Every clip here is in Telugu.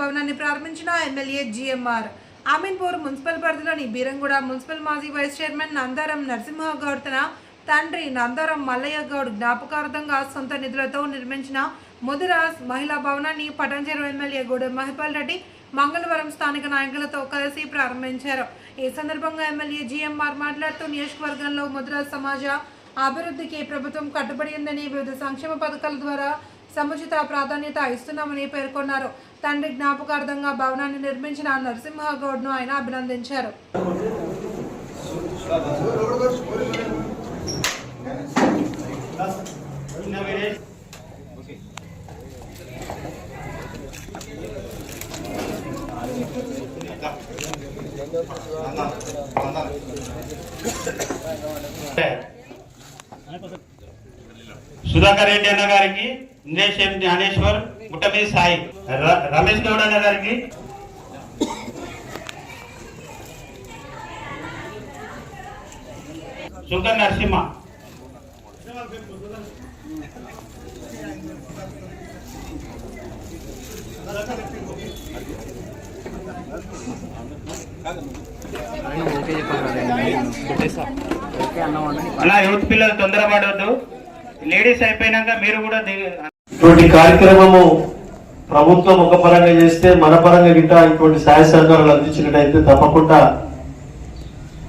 భవనాన్ని ప్రారంభించిన ఎమ్మెల్యే జిఎంఆర్. అమీన్పూర్ మున్సిపల్ పరిధిలోని బీరంగూడ మున్సిపల్ మాజీ వైస్ చైర్మన్ నందారం నరసింహగౌడ్ తన తండ్రి నందారం మల్లయ్య గౌడ్ జ్ఞాపకార్థంగా సొంత నిధులతో నిర్మించిన ముదిరాజ్ మహిళా భవనాన్ని పటాంచెరు ఎమ్మెల్యే గూడె మహిపాల్ రెడ్డి మంగళవారం స్థానిక నాయకులతో కలిసి ప్రారంభించారు. ఈ సందర్భంగా ఎమ్మెల్యే జిఎంఆర్ మాట్లాడుతూ నియోజకవర్గంలో ముదిరాజ్ సమాజ అభివృద్ధికి ప్రభుత్వం కట్టుబడి ఉందని వివిధ సంక్షేమ పథకాల ద్వారా సముచిత ప్రాధాన్యత ఇస్తున్నామని పేర్కొన్నారు. తండ్రి జ్ఞాపకార్థంగా భవనాన్ని నిర్మించిన నరసింహగౌడ్ను ఆయన అభినందించారు. సుధాకర్ రెడ్డి అన్న గారికి ఇంద్రేష్ జ్ఞానేశ్వర్ ముట్టమీది సాయి. రమేష్ గౌడ గారికి. సుంకర్ నరసింహ. అలా యూత్ పిల్లలు తొందరపడవద్దు లేడీస్ అయిపోయినాక మీరు కూడా ఇటువంటి కార్యక్రమము ప్రభుత్వం ఒక పరంగా చేస్తే మన పరంగా గిట్ట ఇటువంటి సహాయ సహకారాలు అందించినట్టయితే తప్పకుండా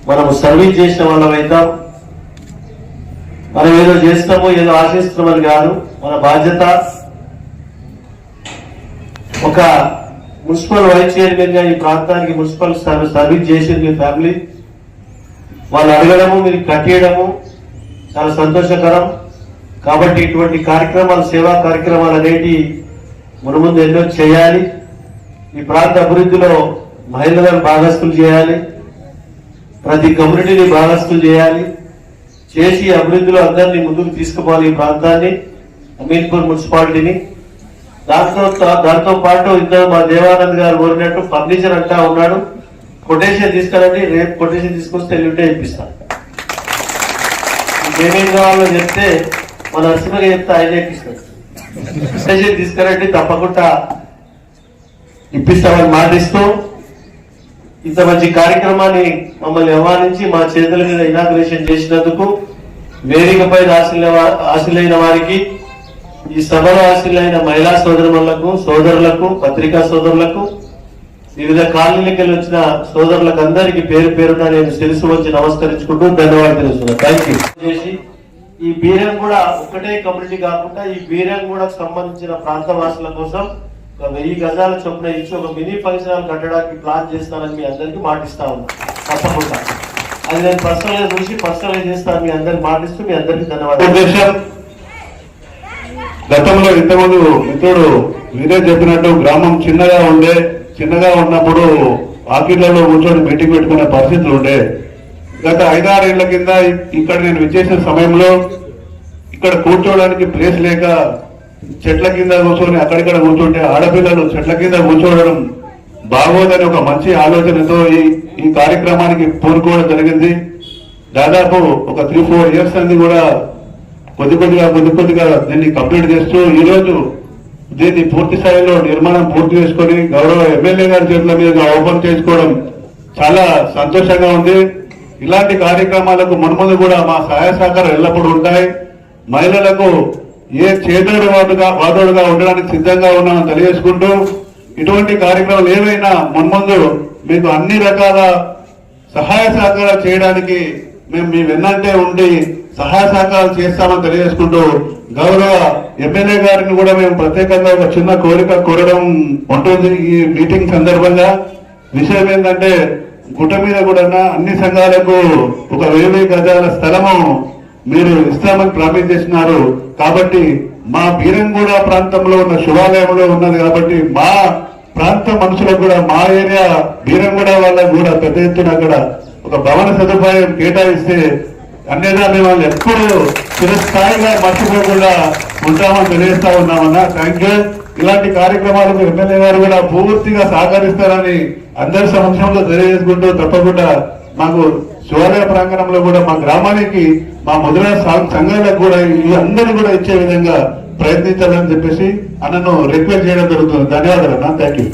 మనము సర్వీస్ చేసిన వాళ్ళం అవుతాం. మనం ఏదో చేస్తామో ఏదో ఆశిస్తున్నామని కాదు మన బాధ్యత ఒక మున్సిపల్ వైస్ చైర్మన్గా ఈ ప్రాంతానికి మున్సిపల్ సర్వీస్ చేసింది మీ ఫ్యామిలీ. వాళ్ళు అడగడము మీరు కట్టేయడము చాలా సంతోషకరం. కాబట్టి ఇటువంటి కార్యక్రమాలు సేవా కార్యక్రమాలు అనేటి మన ముందు ఎన్నో చేయాలి. ఈ ప్రాంత అభివృద్ధిలో మహిళలను భాగస్తులు చేయాలి. ప్రతి కమ్యూనిటీని భాగస్తులు చేయాలి. చేసి అభివృద్ధిలో అందరినీ ముందుకు తీసుకుపోవాలి ఈ ప్రాంతాన్ని అమీన్పూర్ మున్సిపాలిటీని. దాంతో దాంతో పాటు ఇద్దరు మా దేవానంద్ గారు కోరినట్టు ఫర్నిచర్ అంటా ఉన్నాడు. కొటేషన్ తీసుకురండి రేపు కొటేషన్ తీసుకొస్తే ఎల్లుంటే ఇప్పిస్తాను ఏమేమి కావాలో చెప్తే మన నరసింహగా చెప్తే ఆయన ఇప్పిస్తాడు తీసుకురండి తప్పకుండా ఇప్పిస్తామని మాటిస్తూ ఇంత మంచి కార్యక్రమాన్ని మమ్మల్ని ఆహ్వానించి మా చేతుల మీద ఇనాగ్రేషన్ చేసినందుకు వేదికపై ఆశలైన వారికి ఈ సభలో ఆశలైన మహిళా సోదరులకు సోదరులకు పత్రికా సోదరులకు వివిధ కాలనీలకి వచ్చిన సోదరులకు అందరికీ పేరు పేరున నేను తెలుసు వచ్చి నమస్కరించుకుంటూ ధన్యవాదాలు తెలుస్తున్నాను థ్యాంక్ యూ చేసి ఈ బీరం కూడా ఒకటే కమ్యూనిటీ కాకుండా ఈ బీరం కూడా సంబంధించిన ప్రాంతవాసుల కోసం ఒక వెయ్యి గజాల చొప్పున ఇచ్చి ఒక మినీ పరిసరాలు కట్టడానికి ప్లాన్ చేస్తానని మీ అందరికీ మాటిస్తా ఉన్నా. తప్పకుండా. అది నేను పర్సనల్గా చూసి పర్సనల్గా చేస్తాను. మీ అందరికి మాటిస్తూ మీ అందరికీ ధన్యవాదాలు. గతంలో ఇంతకుముందు మిత్రుడు మీరే చెప్పినట్టు గ్రామం చిన్నగా ఉండే చిన్నగా ఉన్నప్పుడు ఆకిళ్ళలో కూర్చొని మీటింగ్ పెట్టుకునే పరిస్థితులు ఉండే. గత ఐదారేళ్ళ కింద ఇక్కడ నేను విచ్చేసిన సమయంలో ఇక్కడ కూర్చోవడానికి ప్లేస్ లేక చెట్ల కింద కూర్చొని అక్కడిక్కడ కూర్చుంటే ఆడపిల్లలు చెట్ల కింద కూర్చోవడం బాగోదని ఒక మంచి ఆలోచనతో ఈ ఈ కార్యక్రమానికి పూనుకోవడం జరిగింది. దాదాపు ఒక త్రీ ఫోర్ ఇయర్స్ అనేది కూడా కొద్ది కొద్దిగా కొద్ది కొద్దిగా దీన్ని కంప్లీట్ చేస్తూ ఈరోజు దీన్ని పూర్తి స్థాయిలో నిర్మాణం పూర్తి చేసుకొని గౌరవ ఎమ్మెల్యే గారి చేతుల మీద ఓపెన్ చేసుకోవడం చాలా సంతోషంగా ఉంది. ఇలాంటి కార్యక్రమాలకు మున్ముందు కూడా మా సహాయ సహకారం ఎల్లప్పుడూ ఉంటాయి. మహిళలకు ఏ చేదోడు వాడుగా వాదోడుగా ఉండడానికి సిద్ధంగా ఉన్నామని తెలియజేసుకుంటూ ఇటువంటి కార్యక్రమాలు ఏవైనా మున్ముందు మీకు అన్ని రకాల సహాయ సహకారాలు చేయడానికి మేము మీ వెన్నంటే ఉండి సహాయ సహకారాలు చేస్తామని తెలియజేసుకుంటూ గౌరవ ఎమ్మెల్యే గారిని కూడా మేము ప్రత్యేకంగా ఒక చిన్న కోరిక కోరడం ఉంటుంది ఈ మీటింగ్ సందర్భంగా. విషయం ఏంటంటే గుట్ట మీద కూడా అన్ని సంఘాలకు ఒక వెయ్యి గజాల స్థలము మీరు ఇస్తామని ప్రామిస్ చేసినారు కాబట్టి మా బీరంగూడ ప్రాంతంలో ఉన్న శివాలయంలో ఉన్నది కాబట్టి మా ప్రాంత మనుషులకు కూడా మా ఏరియా బీరంగూడ వాళ్ళకు కూడా పెద్ద ఎత్తున అక్కడ ఒక భవన సదుపాయం కేటాయిస్తే అన్నిదా మేము వాళ్ళు ఎప్పుడు చిరస్థాయిగా మర్చిపోకుండా ఉంటామని తెలియజేస్తా ఉన్నామన్నా. థ్యాంక్ యూ ఇలాంటి కార్యక్రమాలకు ఎమ్మెల్యే గారు కూడా పూర్తిగా సహకరిస్తారని అందరి సమక్షంలో తెలియజేసుకుంటూ తప్పకుండా మాకు శివాలయ ప్రాంగణంలో కూడా మా గ్రామానికి మా మధుర సంఘాలకు కూడా ఈ అందరూ కూడా ఇచ్చే విధంగా ప్రయత్నించాలని చెప్పేసి అన్నను రిక్వెస్ట్ చేయడం జరుగుతుంది. ధన్యవాదాలు అన్న. Thank you